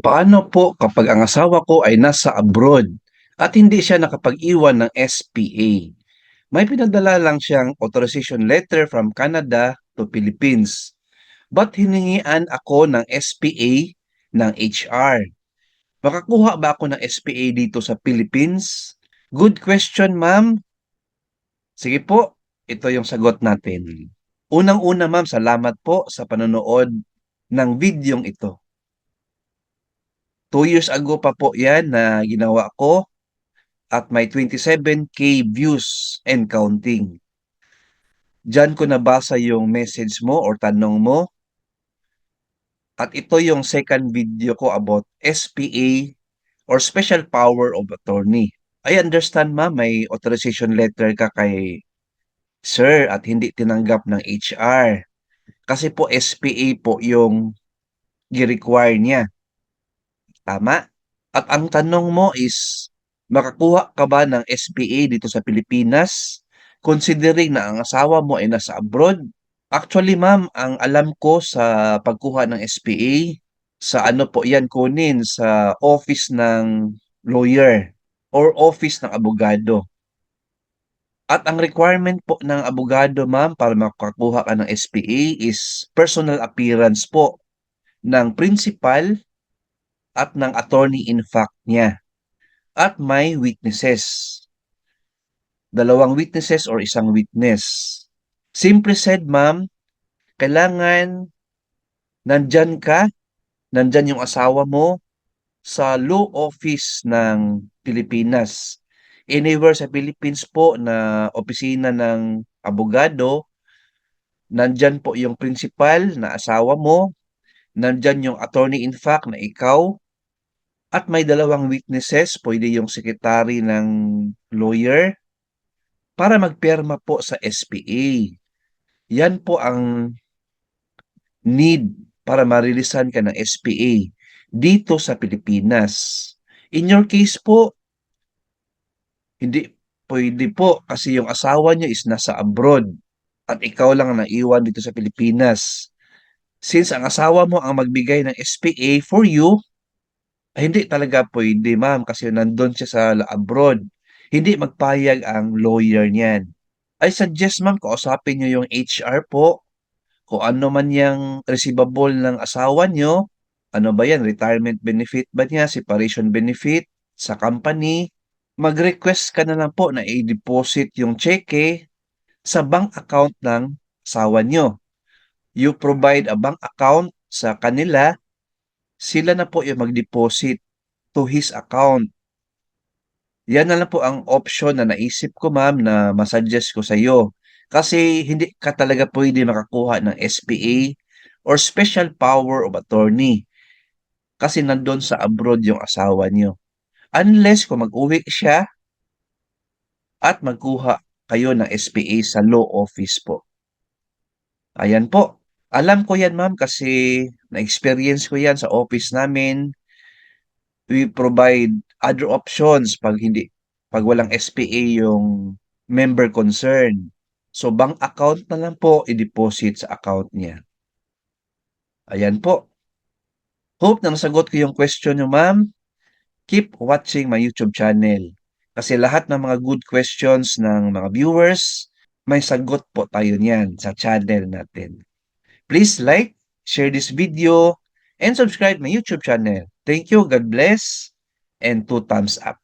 Paano po kapag ang asawa ko ay nasa abroad at hindi siya nakapag-iwan ng SPA? May pinadala lang siyang authorization letter from Canada to Philippines. But hiningian ako ng SPA ng HR. Makakuha ba ako ng SPA dito sa Philippines? Good question, ma'am. Sige po, ito yung sagot natin. Unang-una, ma'am, salamat po sa panonood ng videong ito. Two years ago pa po yan na ginawa ko at may 27k views and counting. Diyan ko nabasa yung message mo or tanong mo. At ito yung second video ko about SPA or Special Power of Attorney. I understand ma, may authorization letter ka kay sir at hindi tinanggap ng HR. Kasi po SPA po yung gi-require niya. Tama? At ang tanong mo is, makakuha ka ba ng SPA dito sa Pilipinas? Considering na ang asawa mo ay nasa abroad? Actually, ma'am, ang alam ko sa pagkuha ng SPA, sa ano po yan kunin, sa office ng lawyer or office ng abogado. At ang requirement po ng abogado, ma'am, para makakuha ka ng SPA is personal appearance po ng principal at ng attorney in fact niya. At may witnesses. Dalawang witnesses or isang witness. Simple said, ma'am, kailangan nandyan ka, nandyan yung asawa mo sa law office ng Pilipinas. Anywhere sa Philippines po na opisina ng abogado, nandyan po yung principal na asawa mo, nandyan yung attorney in fact na ikaw, at may dalawang witnesses, pwede yung secretary ng lawyer, para magperma po sa SPA. Yan po ang need para marilisan ka ng SPA dito sa Pilipinas. In your case po, hindi pwede po kasi yung asawa niya is nasa abroad at ikaw lang ang naiwan dito sa Pilipinas. Since ang asawa mo ang magbigay ng SPA for you, ay hindi talaga pwede ma'am kasi nandun siya sa abroad. Hindi magpayag ang lawyer niyan. I suggest ma'am kausapin niyo yung HR po kung ano man yung receivable ng asawa niyo. Ano ba yan? Retirement benefit ba niya? Separation benefit sa company? Mag-request ka na lang po na i-deposit yung cheque sa bank account ng asawa niyo. You provide a bank account sa kanila sila na po yung mag-deposit to his account. Yan na lang po ang option na naisip ko ma'am na masuggest ko sa iyo. Kasi hindi ka talaga pwede makakuha ng SPA or Special Power of Attorney. Kasi nandun sa abroad yung asawa niyo. Unless kung mag-uwi siya at magkuha kayo ng SPA sa law office po. Ayan po. Alam ko yan ma'am kasi na-experience ko yan sa office namin. We provide other options pag hindi pag walang SPA yung member concern. So bank account na lang po i-deposit sa account niya. Ayan po. Hope na nasagot ko yung question nyo ma'am. Keep watching my YouTube channel. Kasi lahat ng mga good questions ng mga viewers, may sagot po tayo niyan sa channel natin. Please like, share this video, and subscribe my YouTube channel. Thank you, God bless, and two thumbs up.